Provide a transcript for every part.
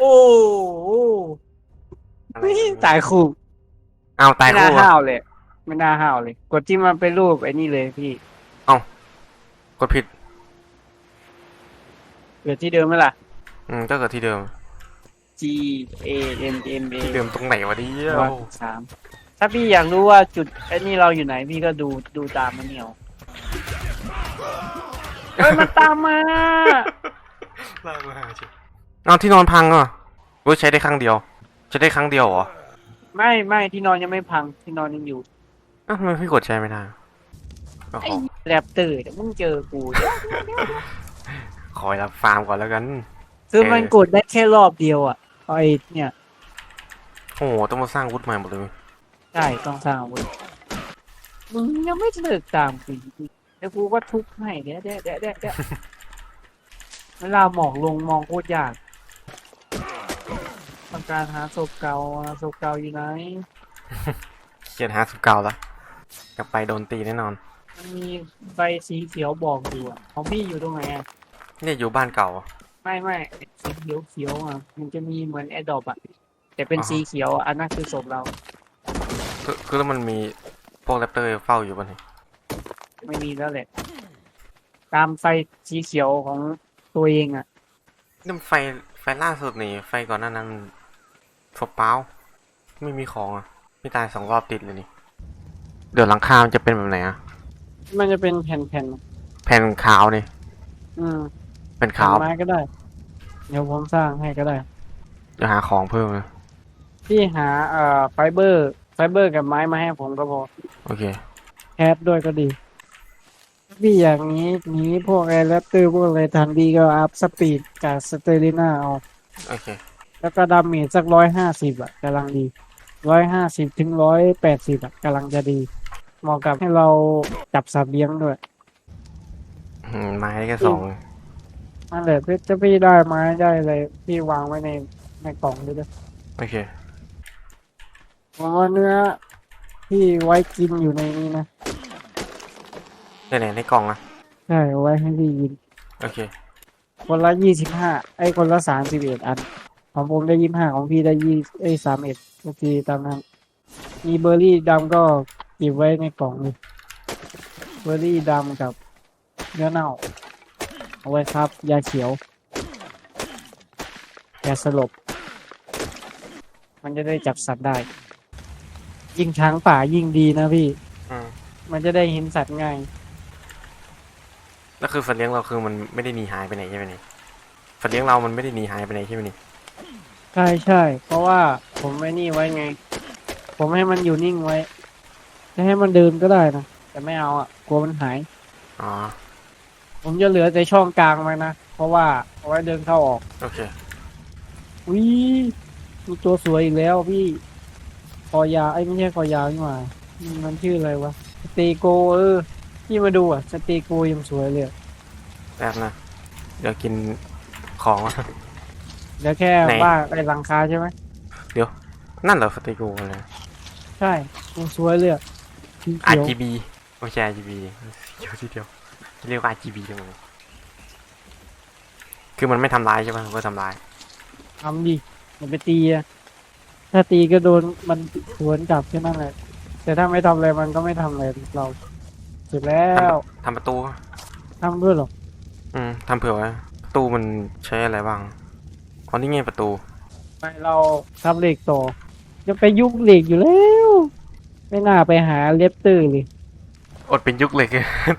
โอ้โหอะไรตายคู่เอาตายไม่น่าคู่ห้าอะวเลย ไม่น่าห้าวเลย กดที่มันเป็นรูปไอ้นี่เลยพี่กดผิด เกิดที่เดิมไหมล่ะ อืมก็เกิดที่เดิม G A M M A ที่เดิมตรงไหนวะเนี่ยวันสามถ้าพี่อยากรู้ว่าจุดไอ้นี่เราอยู่ไหนพี่ก็ดูดูตามมันเนี่ยเอาเฮ้ยมันตามมาลากมาหาเฉย เอาที่นอนพังอะเว้ยใช้ได้ครั้งเดียว ใช้ได้ครั้งเดียวเหรอไม่ไม่ที่นอนยังไม่พังที่นอนยังอยู่อ้าวทำไมพี่กดใช้ไม่ได้โอ้ไอ้โหแรปเตอร์เดี๋ยวมึงเจอกูเดี๋ยวคอยรับฟาร์มก่อนแล้วกัน คือมันกดได้แค่รอบเดียวอะไอ้เนี่ยโอ้โหต้องมาสร้างอาวุธใหม่หมดเลย ใช่ต้องสร้างอาวุธมึงยังไม่เลิกตามกูอีกแล้วกูก็ทุบให้เดี๋ยวเดี๋ยวเดี๋ยวเดี๋ยวเดี๋ยวเวลาหมอกลงมองโคตรยากต้อง การหาศพเก่าหาศพเก่าอยู่ไหน เขียนหาสุดเก่าละกลับไปโดนตีแน่นอน มันมีไฟสีเขียวบอกอยู่อะของพี่อยู่ตรงไหนอะเนี่ยอยู่บ้านเก่าอะไม่ไม่สีเขียวเขียวอะมันจะมีเหมือนแอดดอปอะแต่เป็นอ่าฮะ สีเขียวอะอันนั้นคือศพเรา คือคือแล้วมันมีพวกแรปเตอร์เฝ้าอยู่ป่ะเนี่ยไม่มีแล้วแหละ ตามไฟสีเขียวของตัวเองอะนี่มันไฟไฟล่าสุดนี่ไฟก่อนหน้านั้นมัน ศพเปล่าไม่มีของอะพี่ตายสองรอบติดเลยนี่ เดี๋ยวหลังคามันจะเป็นแบบไหนอะ มันจะเป็นแผ่นแผ่นขาวนี่ๆอืมเป็นแผ่นขาวไม้ก็ได้ เดี๋ยวผมสร้างให้ก็ได้จะหาของเพิ่มนะพี่หาเอ่อไฟเบอร์ ไฟเบอร์กับไม้มาให้ผมก็พอโอเค แคปด้วยก็ดี พี่อย่างนี้หนี้พวกไอแรปเตอร์พวกอะไรทันดีก็อัพสปีดกับสเตอริน่าเอา โอเค แล้วก็ดาเมจสักร้อยห้าสิบอะกำลังดีร้อยห้าสิบถึงร้อยแปดสิบอะกำลังจะดีเหมาะกับให้เราจับสัตว์เลี้ยงด้วยอืมไม้ได้แค่สองนั่นแหละพี่จะพี่ได้ไม้ได้อะไรพี่วางไว้ในในกล่องด้วยนะโอเคผมว่าเนื้อที่ไว้กินอยู่ในนี้นะไหนๆในกล่องอะใช่เอาไว้ให้พี่กินโอเค คนละยี่สิบห้าไอ้คนละสามสิบเอ็ดอัน ของผมได้ยี่สิบห้าของพี่ได้ยี่ไอ้สามเอ็ดโอเคตามนั้นมีเบอร์รี่ดำก็เก็บไว้ในกล่องเลยเบอร์รี่ดำกับเนื้อเน่าเอาไว้ครับ ยาเขียว ยาสลบ มันจะได้จับสัตว์ได้ ยิ่งช้างป่ายิ่งดีนะพี่ อืมมันจะได้เห็นสัตว์ง่าย แล้วคือสัตว์เลี้ยงเราคือมันไม่ได้หนีหายไปไหนใช่ไหมนี่สัตว์เลี้ยงเรามันไม่ได้หนีหายไปไหนใช่ไหมนี่ ใช่ใช่ เพราะว่าผมไว้นี่ไว้ไง ผมให้มันอยู่นิ่งไว้ จะให้มันเดินก็ได้นะ แต่ไม่เอาอะ กลัวมันหาย อ๋อ ผมจะเหลือแต่ช่องกลางไว้นะ เพราะว่าเอาไว้เดินเข้าออก โอเค วิมีตัวสวยอีกแล้วพี่ คอยาวไอ้ยไม่ใช่คอยาวนี่หว่ามันชื่ออะไรวะ สเตโกเออ พี่มาดูอะ สเตโกยังสวยเลยอะ แป๊บนะ เดี๋ยวกินของ เดี๋ยวแค่ไหน ว่าไอ้หลังคาใช่ไหมนั่นเหรอสเตโกเลย ใช่ยังสวยเลยอะสีเขียว RGB ไม่ใช่ RGB เดียวทีเดียวเรียกว่า RGB จังเลยคือมันไม่ทำร้ายใช่ไหมมันก็ทำร้าย ทำดิอย่าไปตีอะถ้าตีก็โดนมันสวนกลับแค่นั้นแหละ แต่ถ้าไม่ทำอะไรมันก็ไม่ทำอะไรเราเสร็จแล้วทำประตู ทำด้วยเหรออืมทำเผื่อไว้ประตูมันใช้อะไรบ้าง อ๋อนี่ไงประตูไม่เราทำเหล็กต่อจะไปยุกเหล็กอยู่แล้ว ไม่น่าไปหาเลปเตอร์เลยอดเป็นยุคเลย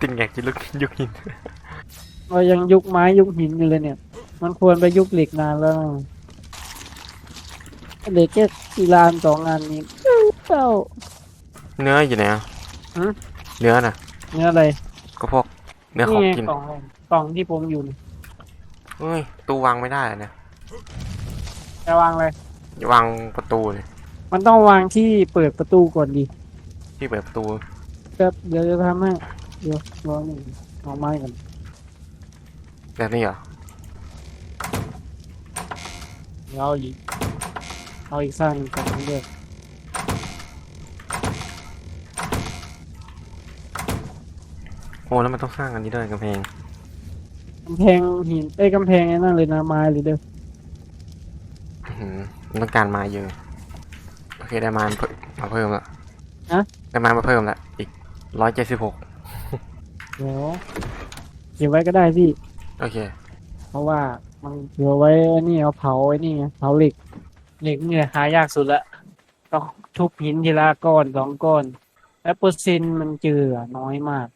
ตินแงกกินลูกยุคหิน เรายังยุกไม้ยุกหินอยู่เลยเนี่ย มันควรไปยุกเหล็กนานแล้วเหล็กแค่กีฬานสองงานนี้เจ้า เนื้ออยู่ไหนอะหือ เนื้อน่ะ เนื้ออะไรก็พวกเนื้อของไงกินกล่องอะไรกล่องที่ผมอยู่นี่เฮ้ยตู้วางไม่ได้อะเนี่ย จะวางเลย อย่าวางประตูเลยมันต้องวางที่เปิดประตูก่อนดีที่เปิดประตูแป๊บเดี๋ยวจะทำให้เดี๋ยวรอหนึ่งเอาไม้กันแบบนี้เหรอเดี๋ยวเอาอีกเอาอีกสร้างหนึ่งก่อนเรื่อยโอ้แล้วมันต้องสร้างอันนี้ด้วยกำแพงกำแพงหินเอ้ยกำแพงไอ้นั่นเลยนะไม้เลยเด้อหือมัน ต้องการมาเยอะ โอเคได้มาเพิ่มมาเพิ่มละฮะ ได้มามาเพิ่มละ อีกร้อยเจ็ดสิบหกเดี๋ยวเก็บไว้ก็ได้พี่ โอเค เพราะว่ามันเผื่อไว้ไอ้นี่เอาเผาไอ้นี่ไงเผาเหล็กเหล็กเนี่ยหายากสุดละต้องทุบหินทีละก้อนสองก้อน และเปอร์เซ็นต์มันเจออะน้อยมาก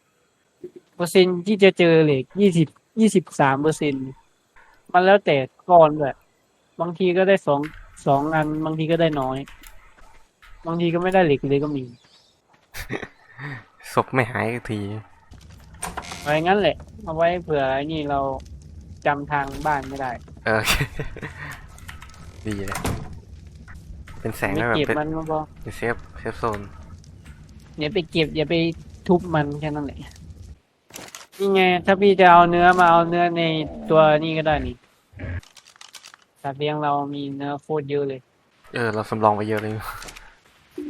เปอร์เซ็นต์ที่จะเจอเหล็กยี่สิบยี่สิบสามเปอร์เซ็นต์มันแล้วแต่ก้อนด้วย บางทีก็ได้สองสองอัน บางทีก็ได้น้อย บางทีก็ไม่ได้เหล็กเลยก็มีศพไม่หายสักทีไว้งั้นแหละเอาไว้เผื่อไอ้นี่เราจำทางบ้านไม่ได้ เออโอเคดีเลย เป็นแสงไม่แล้วแบบเก็บเป็นมันก็พอเป็นเซฟเซฟโซน อย่าไปเก็บ อย่าไปทุบมันแค่นั้นแหละนี่ไง ถ้าพี่จะเอาเนื้อมาเอาเนื้อในตัวนี่ก็ได้นี่ สัตว์เลี้ยงเรามีเนื้อโคตรเยอะเลย เออ เราสำรองไปเยอะเลย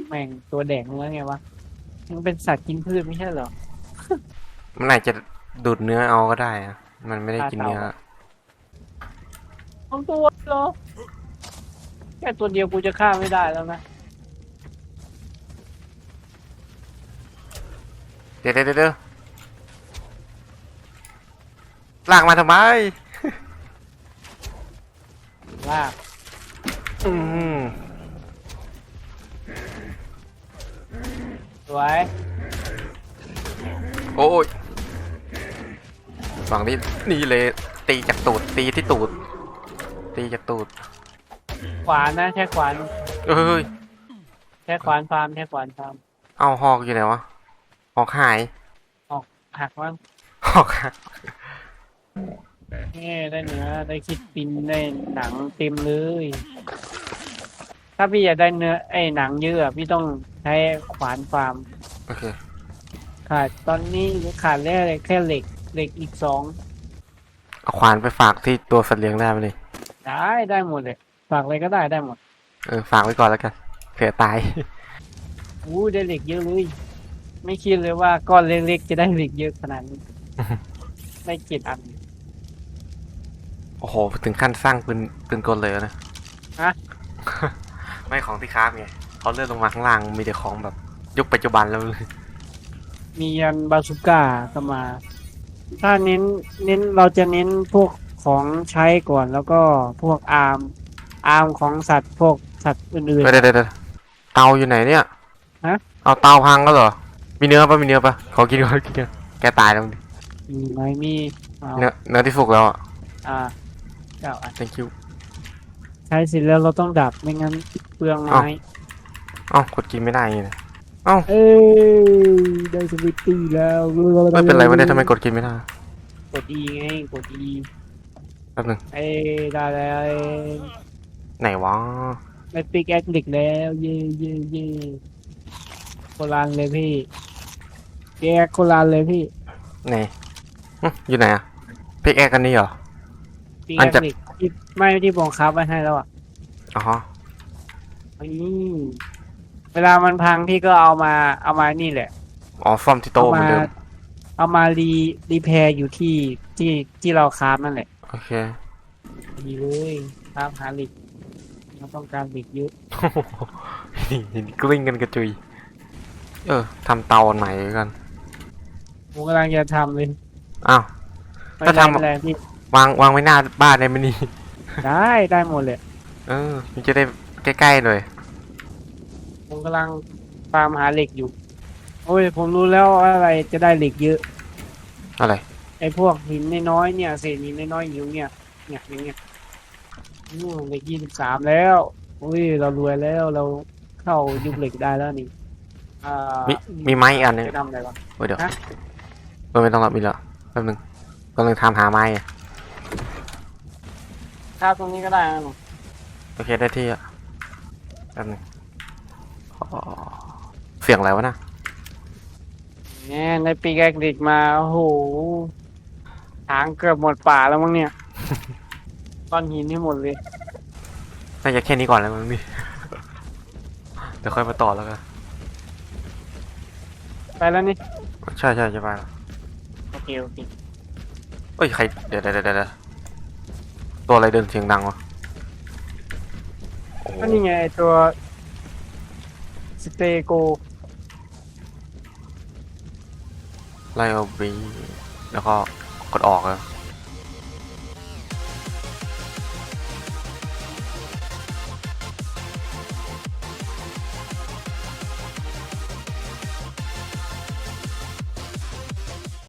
แม่งตัวแดกเนื้อไงวะมันเป็นสัตว์กินพืชไม่ใช่เหรอ มันอาจจะดูดเนื้อเอาก็ได้อะมันไม่ได้กินเนื้อฆ่าเต่าต้องตัวเหรอแค่ตัวเดียวกูจะฆ่าไม่ได้แล้วนะเดี๋ยวเดี๋ยวเดี๋ยวลากมาทำไม ลาก อืมสวยโอ้ยฝั่งนี้นี่เลย ตีจากตูด ตีที่ตูด ตีจากตูด ขวานนะใช้ขวานเอ้ยใช้ขวานฟาร์มใช้ขวานฟาร์มเอาหอกอยู่ไหนวะ หอกหาย หักมันหอกหา ยนี่ได้เนื้อได้คิดปินได้หนังเต็มเลย ถ้าพี่อยากได้เนื้อไอ้หนังเยอะอะ พี่ต้องใช้ขวานฟาร์มโอเคขาดตอนนี้ขาดแค่แค่เหล็กเหล็กอีกสองเอาขวานไปฝากที่ตัวสัตว์เลี้ยงได้ไหมเลยได้ได้หมดเลย ฝากอะไรก็ได้ได้หมด เออฝากไว้ก่อนแล้วกันเผื่อตายอู้ได้เหล็กเยอะเลย ไม่คิดเลยว่าก้อนเล็กๆจะได้เหล็กเยอะขนาดนี้ ได้เจ็ดอัน โอ้โห ถึงขั้นสร้างปืนปืนกลเลยนะฮะ ไม่ของที่คราฟไงเขาเลื่อนลงมาข้างล่างมีแต่ของแบบยุคปัจจุบันแล้วมียันบาสุก้าก็มา ถ้าเน้นเน้นเราจะเน้นพวกของใช้ก่อนแล้วก็พวกอาร์มอาร์มของสัตว์พวกสัตว์อื่น เดี๋ยวเดี๋ยวเดี๋ยวเตาอยู่ไหนเนี่ยฮะ เอาเตาพังก็เหรอ มีเนื้อปะมีเนื้อปะขอกินก่อนกินก่อนแกตายแล้วดิๆมีไหมมีเอาเนื้อเนื้อที่สุกแล้วอะอ่า เจ้าอัน thank you ใช้เสร็จแล้วเราต้องดับไม่งั้นเปลืองไม้อ้าวเอ้ากดกินไม่ได้ไงนะเอ้ยได้สวิตตี้แล้วไม่เป็นไรวะเนี่ยทำไมกดกินไม่ได้กดดีไงกดดีแป๊บนึงเอ้ยได้แล้วไหนวะได้ปิกแอคเด็กแล้ว เย่เย่เย่โคลานเลยพี่ปิกแอคโคลานเลยพี่ไหนหึอยู่ไหนอะพิกแอกันนี่เหรอ ปิกอัแอนคจะเด็กที่ไม่ที่ผมคับไว้ให้แล้วอะอ๋อนี่เวลามันพังพี่ก็เอามาเอามานี่แหละ อ๋อซ่อมที่โต๊ะเอาเหมือมานเดิมเอามารีรีแพร์อยู่ที่ที่ที่เราคราฟนั่นแหละ โอเค ดีเลยครับหาเหล็กเราต้องการเหล็กเยอะนี่กลิ้งกันกระจุย เออทำเตาอันใหม่กัน ผมกำลังจะทำเลยอ้าว ไม่ถ้าได้ทำไม่ได้พี่ วางวางไว้หน้าบ้านได้ไหมนี่ได้ได้หมดเลยเออมันจะได้ใกล้ๆหน่อยผมกำลังฟาร์มหาเหล็กอยู่ โอ้ย ผมรู้แล้วว่าอะไรจะได้เหล็กเยอะ อะไรไอ้พวกหินน้อยๆเนี่ยเศษหินน้อยๆอยู่เนี่ยเนี่ยอย่างเงี้ยอืมเหล็กยี่สิบสามแล้วอุ้ยเรารวยแล้วเราเข้ายุคเหล็กได้แล้วนี่อ่ามีมีไม้อีกอันหนึงจะทำอะไรวะเว้ยเดี๋ยวฮะ เออไม่ต้องรับมีแล้วแป๊บนึงกำลังทำหาไม้อะ ข้าวตรงนี้ก็ได้นะหนูโอเคได้ที่อะแป๊บนึงอ๋อเสียงอะไรวะน่ะเนี่ยในปีแกเด็กมาโอ้โหทางเกือบหมดป่าแล้วมั้งเนี่ย ก้อนหินให้หมดเลยน่าจะแค่นี้ก่อนแล้วมั้งนี่ เดี๋ยวค่อยมาต่อแล้วกันไปแล้วนี่ใช่ใช่จะไปแล้วโอเคโอเคเอ้ยใครเดี๋ยวเดี๋ยวเดี๋ยวเดี๋ยว ตัวอะไรเดินเสียงดังวะโหก็นี่ไงไอ้ตัวสเตโกไล่เอาบีแล้วก็กดออกเลย